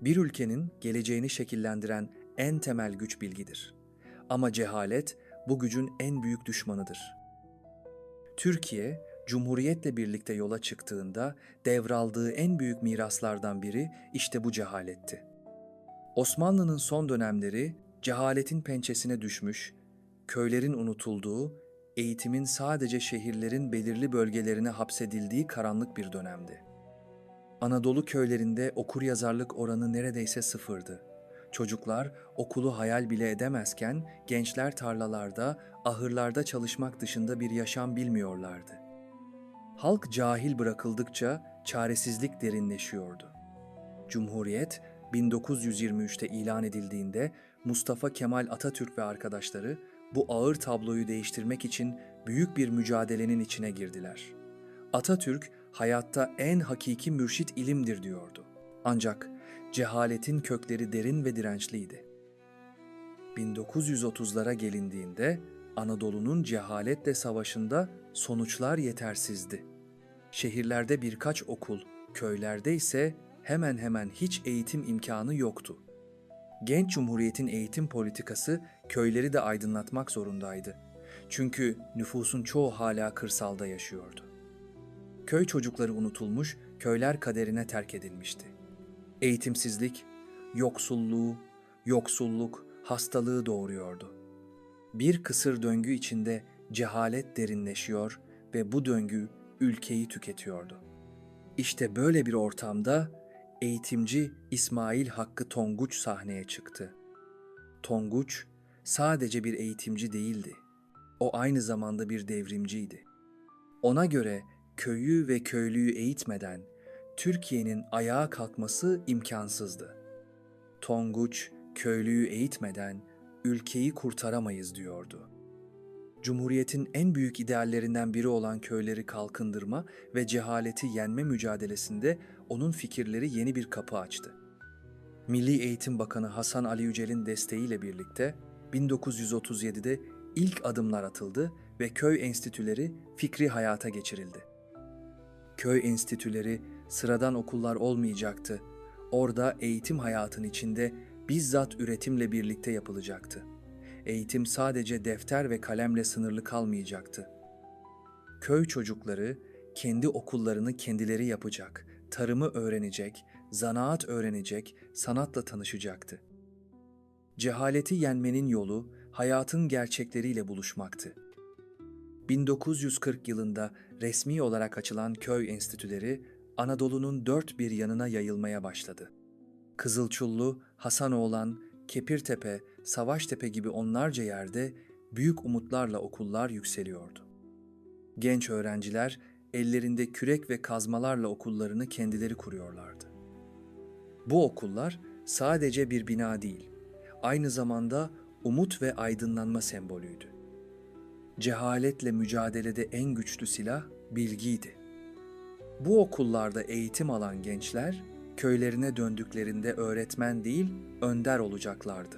Bir ülkenin geleceğini şekillendiren en temel güç bilgidir. Ama cehalet bu gücün en büyük düşmanıdır. Türkiye, Cumhuriyetle birlikte yola çıktığında devraldığı en büyük miraslardan biri işte bu cehaletti. Osmanlı'nın son dönemleri cehaletin pençesine düşmüş, köylerin unutulduğu, eğitimin sadece şehirlerin belirli bölgelerine hapsedildiği karanlık bir dönemdi. Anadolu köylerinde okur yazarlık oranı neredeyse sıfırdı. Çocuklar okulu hayal bile edemezken gençler tarlalarda, ahırlarda çalışmak dışında bir yaşam bilmiyorlardı. Halk cahil bırakıldıkça çaresizlik derinleşiyordu. Cumhuriyet 1923'te ilan edildiğinde Mustafa Kemal Atatürk ve arkadaşları bu ağır tabloyu değiştirmek için büyük bir mücadelenin içine girdiler. Atatürk hayatta en hakiki mürşit ilimdir diyordu. Ancak cehaletin kökleri derin ve dirençliydi. 1930'lara gelindiğinde Anadolu'nun cehaletle savaşında sonuçlar yetersizdi. Şehirlerde birkaç okul, köylerde ise hemen hemen hiç eğitim imkanı yoktu. Genç Cumhuriyet'in eğitim politikası köyleri de aydınlatmak zorundaydı. Çünkü nüfusun çoğu hala kırsalda yaşıyordu. Köy çocukları unutulmuş, köyler kaderine terk edilmişti. Eğitimsizlik, yoksulluğu, yoksulluk, hastalığı doğuruyordu. Bir kısır döngü içinde cehalet derinleşiyor ve bu döngü ülkeyi tüketiyordu. İşte böyle bir ortamda eğitimci İsmail Hakkı Tonguç sahneye çıktı. Tonguç sadece bir eğitimci değildi. O aynı zamanda bir devrimciydi. Ona göre köyü ve köylüyü eğitmeden Türkiye'nin ayağa kalkması imkansızdı. Tonguç köylüyü eğitmeden ülkeyi kurtaramayız diyordu. Cumhuriyetin en büyük ideallerinden biri olan köyleri kalkındırma ve cehaleti yenme mücadelesinde onun fikirleri yeni bir kapı açtı. Milli Eğitim Bakanı Hasan Ali Yücel'in desteğiyle birlikte 1937'de ilk adımlar atıldı ve köy enstitüleri fikri hayata geçirildi. Köy enstitüleri sıradan okullar olmayacaktı. Orada eğitim hayatın içinde bizzat üretimle birlikte yapılacaktı. Eğitim sadece defter ve kalemle sınırlı kalmayacaktı. Köy çocukları kendi okullarını kendileri yapacak, tarımı öğrenecek, zanaat öğrenecek, sanatla tanışacaktı. Cehaleti yenmenin yolu hayatın gerçekleriyle buluşmaktı. 1940 yılında resmi olarak açılan köy enstitüleri Anadolu'nun dört bir yanına yayılmaya başladı. Kızılçullu, Hasanoğlan, Kepirtepe, Savaştepe gibi onlarca yerde büyük umutlarla okullar yükseliyordu. Genç öğrenciler ellerinde kürek ve kazmalarla okullarını kendileri kuruyorlardı. Bu okullar sadece bir bina değil, aynı zamanda umut ve aydınlanma sembolüydü. Cehaletle mücadelede en güçlü silah bilgiydi. Bu okullarda eğitim alan gençler köylerine döndüklerinde öğretmen değil, önder olacaklardı.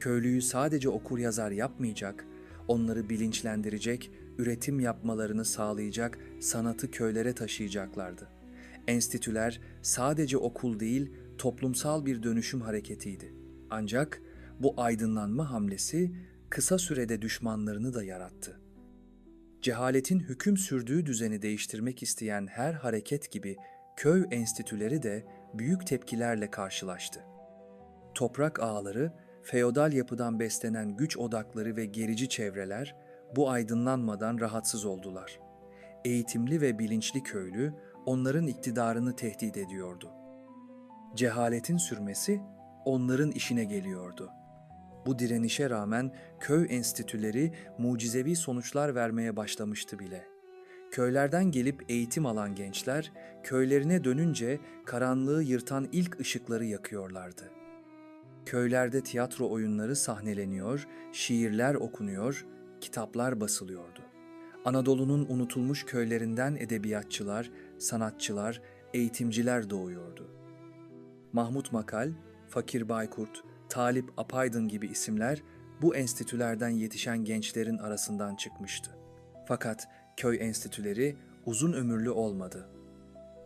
Köylüyü sadece okur yazar yapmayacak, onları bilinçlendirecek, üretim yapmalarını sağlayacak sanatı köylere taşıyacaklardı. Enstitüler sadece okul değil, toplumsal bir dönüşüm hareketiydi. Ancak bu aydınlanma hamlesi kısa sürede düşmanlarını da yarattı. Cehaletin hüküm sürdüğü düzeni değiştirmek isteyen her hareket gibi köy enstitüleri de büyük tepkilerle karşılaştı. Toprak ağları, feodal yapıdan beslenen güç odakları ve gerici çevreler bu aydınlanmadan rahatsız oldular. Eğitimli ve bilinçli köylü onların iktidarını tehdit ediyordu. Cehaletin sürmesi onların işine geliyordu. Bu direnişe rağmen köy enstitüleri mucizevi sonuçlar vermeye başlamıştı bile.'' Köylerden gelip eğitim alan gençler, köylerine dönünce karanlığı yırtan ilk ışıkları yakıyorlardı. Köylerde tiyatro oyunları sahneleniyor, şiirler okunuyor, kitaplar basılıyordu. Anadolu'nun unutulmuş köylerinden edebiyatçılar, sanatçılar, eğitimciler doğuyordu. Mahmut Makal, Fakir Baykurt, Talip Apaydın gibi isimler bu enstitülerden yetişen gençlerin arasından çıkmıştı. Fakat köy enstitüleri uzun ömürlü olmadı.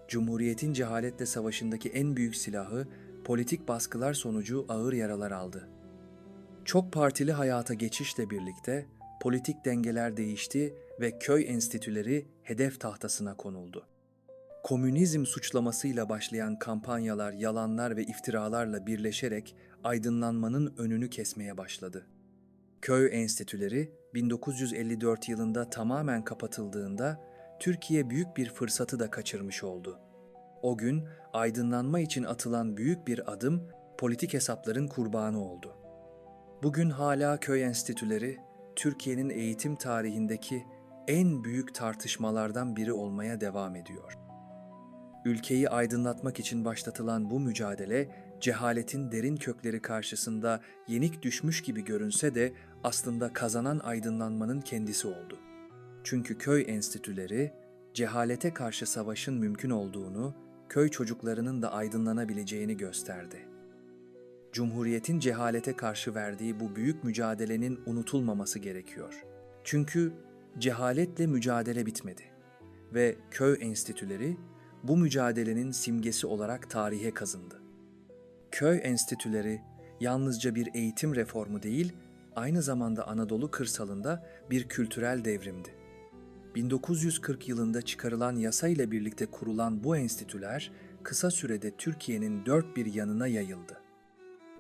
Cumhuriyetin cehaletle savaşındaki en büyük silahı politik baskılar sonucu ağır yaralar aldı. Çok partili hayata geçişle birlikte politik dengeler değişti ve köy enstitüleri hedef tahtasına konuldu. Komünizm suçlamasıyla başlayan kampanyalar, yalanlar ve iftiralarla birleşerek aydınlanmanın önünü kesmeye başladı. Köy enstitüleri 1954 yılında tamamen kapatıldığında Türkiye büyük bir fırsatı da kaçırmış oldu. O gün aydınlanma için atılan büyük bir adım politik hesapların kurbanı oldu. Bugün hala köy enstitüleri Türkiye'nin eğitim tarihindeki en büyük tartışmalardan biri olmaya devam ediyor. Ülkeyi aydınlatmak için başlatılan bu mücadele cehaletin derin kökleri karşısında yenik düşmüş gibi görünse de aslında kazanan aydınlanmanın kendisi oldu. Çünkü köy enstitüleri cehalete karşı savaşın mümkün olduğunu, köy çocuklarının da aydınlanabileceğini gösterdi. Cumhuriyetin cehalete karşı verdiği bu büyük mücadelenin unutulmaması gerekiyor. Çünkü cehaletle mücadele bitmedi ve köy enstitüleri bu mücadelenin simgesi olarak tarihe kazındı. Köy enstitüleri yalnızca bir eğitim reformu değil, aynı zamanda Anadolu kırsalında bir kültürel devrimdi. 1940 yılında çıkarılan yasa ile birlikte kurulan bu enstitüler kısa sürede Türkiye'nin dört bir yanına yayıldı.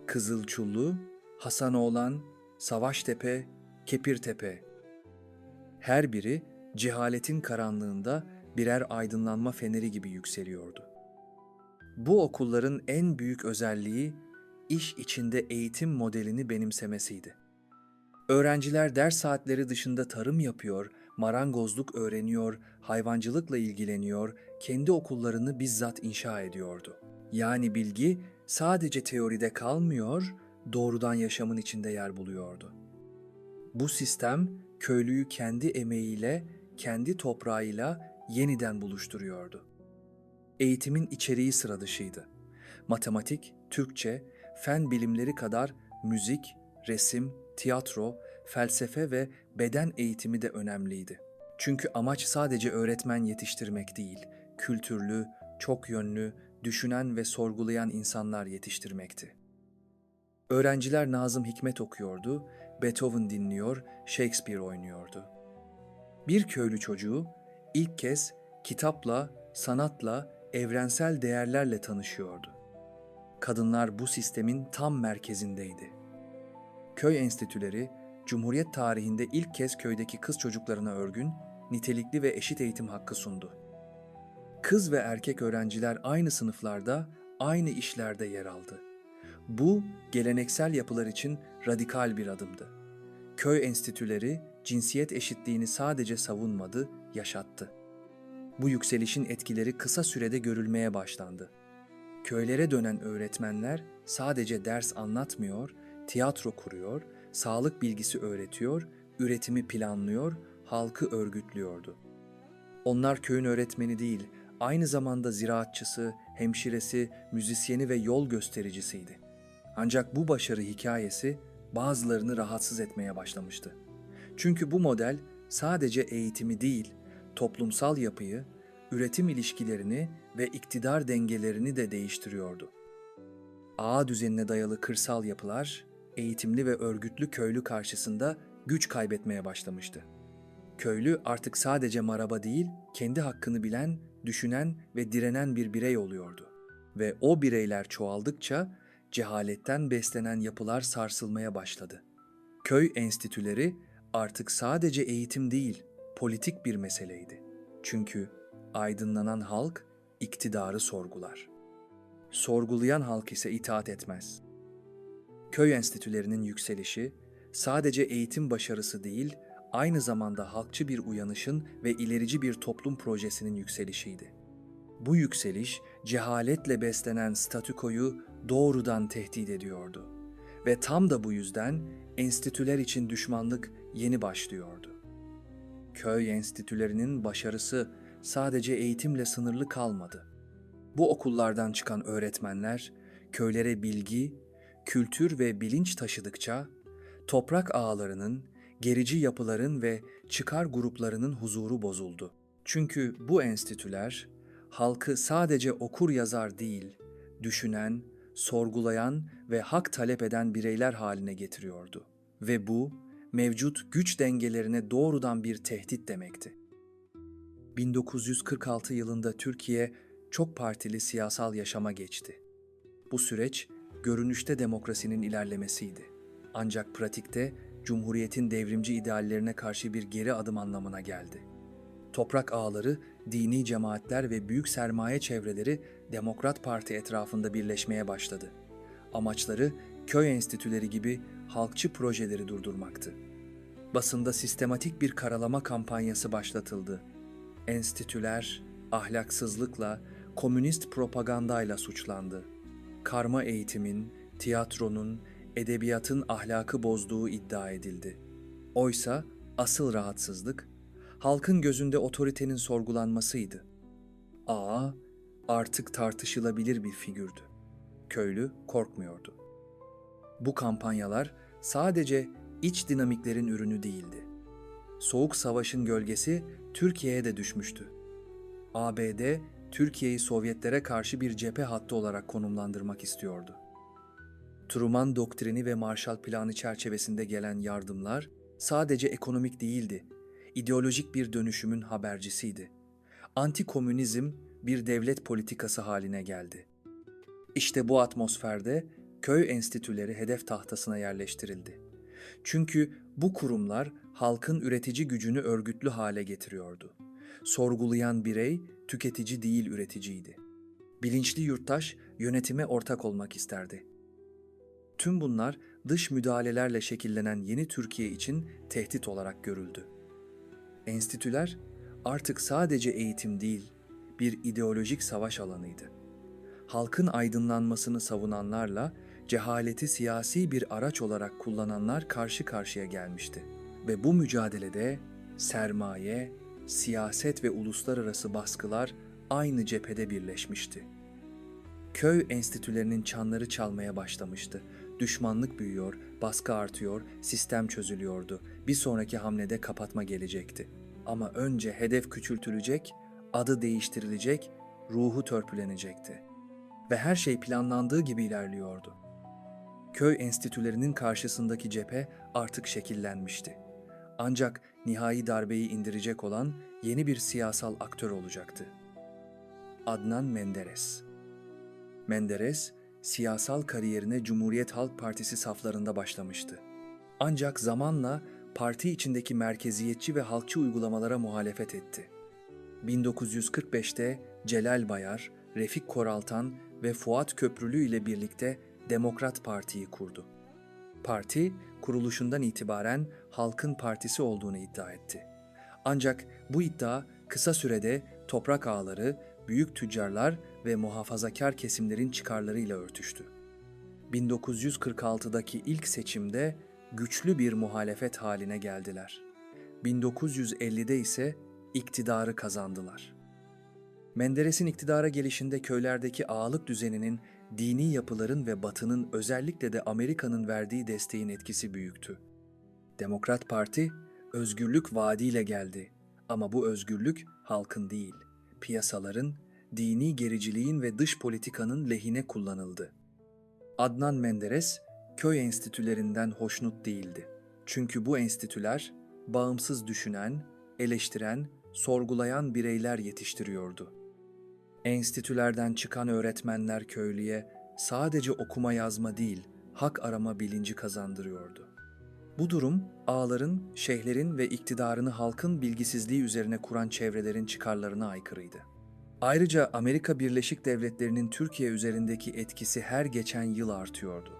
Kızılçullu, Hasanoğlan, Savaştepe, Kepirtepe. Her biri cehaletin karanlığında birer aydınlanma feneri gibi yükseliyordu. Bu okulların en büyük özelliği iş içinde eğitim modelini benimsemesiydi. Öğrenciler ders saatleri dışında tarım yapıyor, marangozluk öğreniyor, hayvancılıkla ilgileniyor, kendi okullarını bizzat inşa ediyordu. Yani bilgi sadece teoride kalmıyor, doğrudan yaşamın içinde yer buluyordu. Bu sistem köylüyü kendi emeğiyle, kendi toprağıyla yeniden buluşturuyordu. Eğitimin içeriği sıra dışıydı. Matematik, Türkçe, fen bilimleri kadar müzik, resim, tiyatro, felsefe ve beden eğitimi de önemliydi. Çünkü amaç sadece öğretmen yetiştirmek değil, kültürlü, çok yönlü, düşünen ve sorgulayan insanlar yetiştirmekti. Öğrenciler Nazım Hikmet okuyordu, Beethoven dinliyor, Shakespeare oynuyordu. Bir köylü çocuğu ilk kez kitapla, sanatla, evrensel değerlerle tanışıyordu. Kadınlar bu sistemin tam merkezindeydi. Köy enstitüleri, Cumhuriyet tarihinde ilk kez köydeki kız çocuklarına örgün, nitelikli ve eşit eğitim hakkı sundu. Kız ve erkek öğrenciler aynı sınıflarda, aynı işlerde yer aldı. Bu, geleneksel yapılar için radikal bir adımdı. Köy enstitüleri cinsiyet eşitliğini sadece savunmadı, yaşattı. Bu yükselişin etkileri kısa sürede görülmeye başlandı. Köylere dönen öğretmenler sadece ders anlatmıyor, tiyatro kuruyor, sağlık bilgisi öğretiyor, üretimi planlıyor, halkı örgütlüyordu. Onlar köyün öğretmeni değil, aynı zamanda ziraatçısı, hemşiresi, müzisyeni ve yol göstericisiydi. Ancak bu başarı hikayesi bazılarını rahatsız etmeye başlamıştı. Çünkü bu model sadece eğitimi değil, toplumsal yapıyı, üretim ilişkilerini ve iktidar dengelerini de değiştiriyordu. Ağa düzenine dayalı kırsal yapılar, eğitimli ve örgütlü köylü karşısında güç kaybetmeye başlamıştı. Köylü artık sadece maraba değil, kendi hakkını bilen, düşünen ve direnen bir birey oluyordu. Ve o bireyler çoğaldıkça cehaletten beslenen yapılar sarsılmaya başladı. Köy enstitüleri artık sadece eğitim değil, politik bir meseleydi. Çünkü aydınlanan halk iktidarı sorgular. Sorgulayan halk ise itaat etmez. Köy enstitülerinin yükselişi sadece eğitim başarısı değil, aynı zamanda halkçı bir uyanışın ve ilerici bir toplum projesinin yükselişiydi. Bu yükseliş cehaletle beslenen statükoyu doğrudan tehdit ediyordu. Ve tam da bu yüzden enstitüler için düşmanlık yeni başlıyordu. Köy enstitülerinin başarısı sadece eğitimle sınırlı kalmadı. Bu okullardan çıkan öğretmenler köylere bilgi, kültür ve bilinç taşıdıkça toprak ağlarının, gerici yapıların ve çıkar gruplarının huzuru bozuldu. Çünkü bu enstitüler halkı sadece okur yazar değil, düşünen, sorgulayan ve hak talep eden bireyler haline getiriyordu. Ve bu, mevcut güç dengelerine doğrudan bir tehdit demekti. 1946 yılında Türkiye çok partili siyasal yaşama geçti. Bu süreç görünüşte demokrasinin ilerlemesiydi. Ancak pratikte Cumhuriyet'in devrimci ideallerine karşı bir geri adım anlamına geldi. Toprak ağları, dini cemaatler ve büyük sermaye çevreleri Demokrat Parti etrafında birleşmeye başladı. Amaçları köy enstitüleri gibi halkçı projeleri durdurmaktı. Basında sistematik bir karalama kampanyası başlatıldı. Enstitüler ahlaksızlıkla, komünist propagandayla suçlandı. Karma eğitimin, tiyatronun, edebiyatın ahlakı bozduğu iddia edildi. Oysa asıl rahatsızlık halkın gözünde otoritenin sorgulanmasıydı. Ağa artık tartışılabilir bir figürdü. Köylü korkmuyordu. Bu kampanyalar sadece iç dinamiklerin ürünü değildi. Soğuk Savaş'ın gölgesi Türkiye'ye de düşmüştü. ABD, Türkiye'yi Sovyetlere karşı bir cephe hattı olarak konumlandırmak istiyordu. Truman doktrini ve Marshall Planı çerçevesinde gelen yardımlar sadece ekonomik değildi, ideolojik bir dönüşümün habercisiydi. Anti-komünizm bir devlet politikası haline geldi. İşte bu atmosferde köy enstitüleri hedef tahtasına yerleştirildi. Çünkü bu kurumlar halkın üretici gücünü örgütlü hale getiriyordu. Sorgulayan birey tüketici değil üreticiydi. Bilinçli yurttaş yönetime ortak olmak isterdi. Tüm bunlar dış müdahalelerle şekillenen yeni Türkiye için tehdit olarak görüldü. Enstitüler artık sadece eğitim değil, bir ideolojik savaş alanıydı. Halkın aydınlanmasını savunanlarla cehaleti siyasi bir araç olarak kullananlar karşı karşıya gelmişti ve bu mücadelede sermaye, siyaset ve uluslararası baskılar aynı cephede birleşmişti. Köy enstitülerinin çanları çalmaya başlamıştı. Düşmanlık büyüyor, baskı artıyor, sistem çözülüyordu. Bir sonraki hamlede kapatma gelecekti. Ama önce hedef küçültülecek, adı değiştirilecek, ruhu törpülenecekti. Ve her şey planlandığı gibi ilerliyordu. Köy enstitülerinin karşısındaki cephe artık şekillenmişti. Ancak nihai darbeyi indirecek olan yeni bir siyasal aktör olacaktı. Adnan Menderes Menderes, siyasal kariyerine Cumhuriyet Halk Partisi saflarında başlamıştı. Ancak zamanla parti içindeki merkeziyetçi ve halkçı uygulamalara muhalefet etti. 1945'te Celal Bayar, Refik Koraltan ve Fuat Köprülü ile birlikte Demokrat Parti'yi kurdu. Parti, kuruluşundan itibaren halkın partisi olduğunu iddia etti. Ancak bu iddia kısa sürede toprak ağları, büyük tüccarlar ve muhafazakar kesimlerin çıkarlarıyla örtüştü. 1946'daki ilk seçimde güçlü bir muhalefet haline geldiler. 1950'de ise iktidarı kazandılar. Menderes'in iktidara gelişinde köylerdeki ağalık düzeninin dini yapıların ve Batı'nın özellikle de Amerika'nın verdiği desteğin etkisi büyüktü. Demokrat Parti özgürlük vaadiyle geldi ama bu özgürlük halkın değil, piyasaların, dini gericiliğin ve dış politikanın lehine kullanıldı. Adnan Menderes köy enstitülerinden hoşnut değildi. Çünkü bu enstitüler bağımsız düşünen, eleştiren, sorgulayan bireyler yetiştiriyordu. Enstitülerden çıkan öğretmenler köylüye sadece okuma yazma değil, hak arama bilinci kazandırıyordu. Bu durum ağların, şeyhlerin ve iktidarını halkın bilgisizliği üzerine kuran çevrelerin çıkarlarına aykırıydı. Ayrıca Amerika Birleşik Devletleri'nin Türkiye üzerindeki etkisi her geçen yıl artıyordu.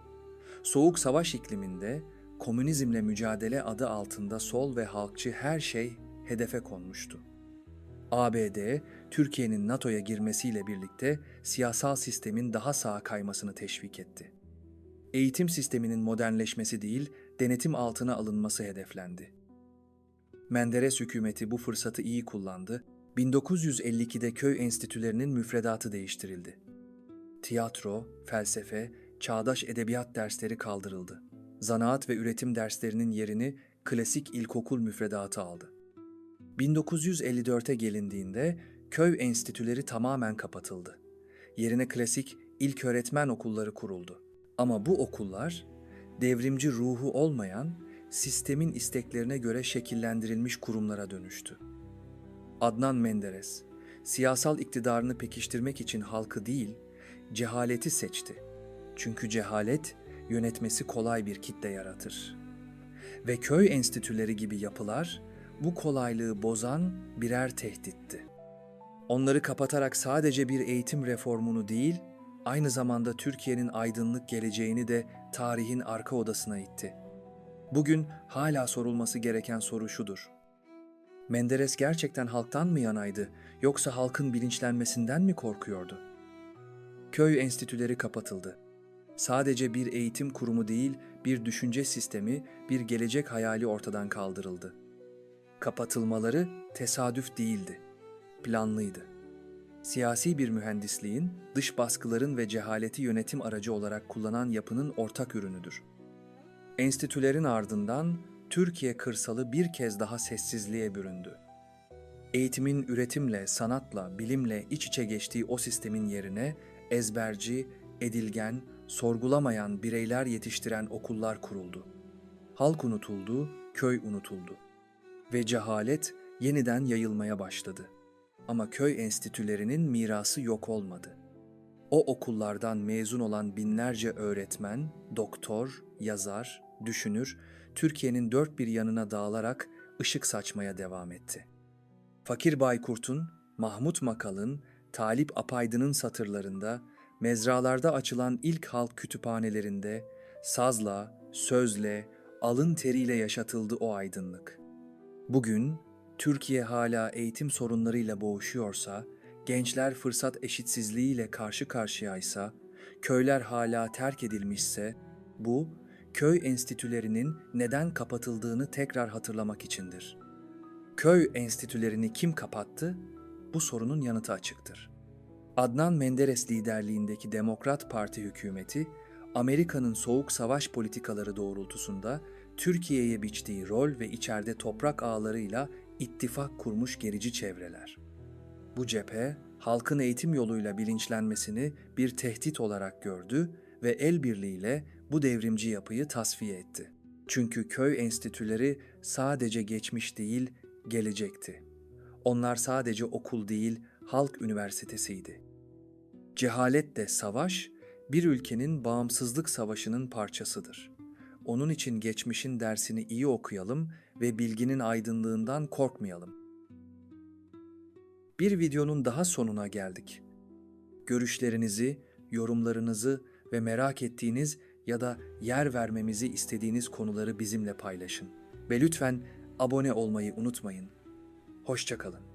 Soğuk savaş ikliminde komünizmle mücadele adı altında sol ve halkçı her şey hedefe konmuştu. ABD, Türkiye'nin NATO'ya girmesiyle birlikte siyasal sistemin daha sağa kaymasını teşvik etti. Eğitim sisteminin modernleşmesi değil, denetim altına alınması hedeflendi. Menderes hükümeti bu fırsatı iyi kullandı. 1952'de köy enstitülerinin müfredatı değiştirildi. Tiyatro, felsefe, çağdaş edebiyat dersleri kaldırıldı. Zanaat ve üretim derslerinin yerini klasik ilkokul müfredatı aldı. 1954'e gelindiğinde köy enstitüleri tamamen kapatıldı. Yerine klasik ilk öğretmen okulları kuruldu. Ama bu okullar devrimci ruhu olmayan, sistemin isteklerine göre şekillendirilmiş kurumlara dönüştü. Adnan Menderes, siyasal iktidarını pekiştirmek için halkı değil, cehaleti seçti. Çünkü cehalet yönetmesi kolay bir kitle yaratır. Ve köy enstitüleri gibi yapılar bu kolaylığı bozan birer tehditti. Onları kapatarak sadece bir eğitim reformunu değil, aynı zamanda Türkiye'nin aydınlık geleceğini de tarihin arka odasına itti. Bugün hala sorulması gereken soru şudur. Menderes gerçekten halktan mı yanaydı yoksa halkın bilinçlenmesinden mi korkuyordu? Köy enstitüleri kapatıldı. Sadece bir eğitim kurumu değil, bir düşünce sistemi, bir gelecek hayali ortadan kaldırıldı. Kapatılmaları tesadüf değildi, planlıydı. Siyasi bir mühendisliğin, dış baskıların ve cehaleti yönetim aracı olarak kullanan yapının ortak ürünüdür. Enstitülerin ardından Türkiye kırsalı bir kez daha sessizliğe büründü. Eğitimin üretimle, sanatla, bilimle iç içe geçtiği o sistemin yerine ezberci, edilgen, sorgulamayan bireyler yetiştiren okullar kuruldu. Halk unutuldu, köy unutuldu. Ve cehalet yeniden yayılmaya başladı. Ama köy enstitülerinin mirası yok olmadı. O okullardan mezun olan binlerce öğretmen, doktor, yazar, düşünür, Türkiye'nin dört bir yanına dağılarak ışık saçmaya devam etti. Fakir Baykurt'un, Mahmut Makal'ın, Talip Apaydın'ın satırlarında, mezralarda açılan ilk halk kütüphanelerinde, sazla, sözle, alın teriyle yaşatıldı o aydınlık. Bugün Türkiye hala eğitim sorunlarıyla boğuşuyorsa, gençler fırsat eşitsizliğiyle karşı karşıyaysa, köyler hala terk edilmişse, bu köy enstitülerinin neden kapatıldığını tekrar hatırlamak içindir. Köy enstitülerini kim kapattı? Bu sorunun yanıtı açıktır. Adnan Menderes liderliğindeki Demokrat Parti hükümeti, Amerika'nın soğuk savaş politikaları doğrultusunda Türkiye'ye biçtiği rol ve içeride toprak ağlarıyla ittifak kurmuş gerici çevreler. Bu cephe, halkın eğitim yoluyla bilinçlenmesini bir tehdit olarak gördü ve el birliğiyle bu devrimci yapıyı tasfiye etti. Çünkü köy enstitüleri sadece geçmiş değil, gelecekti. Onlar sadece okul değil, halk üniversitesiydi. Cehalet de savaş, bir ülkenin bağımsızlık savaşının parçasıdır. Onun için geçmişin dersini iyi okuyalım ve bilginin aydınlığından korkmayalım. Bir videonun daha sonuna geldik. Görüşlerinizi, yorumlarınızı ve merak ettiğiniz ya da yer vermemizi istediğiniz konuları bizimle paylaşın. Ve lütfen abone olmayı unutmayın. Hoşçakalın.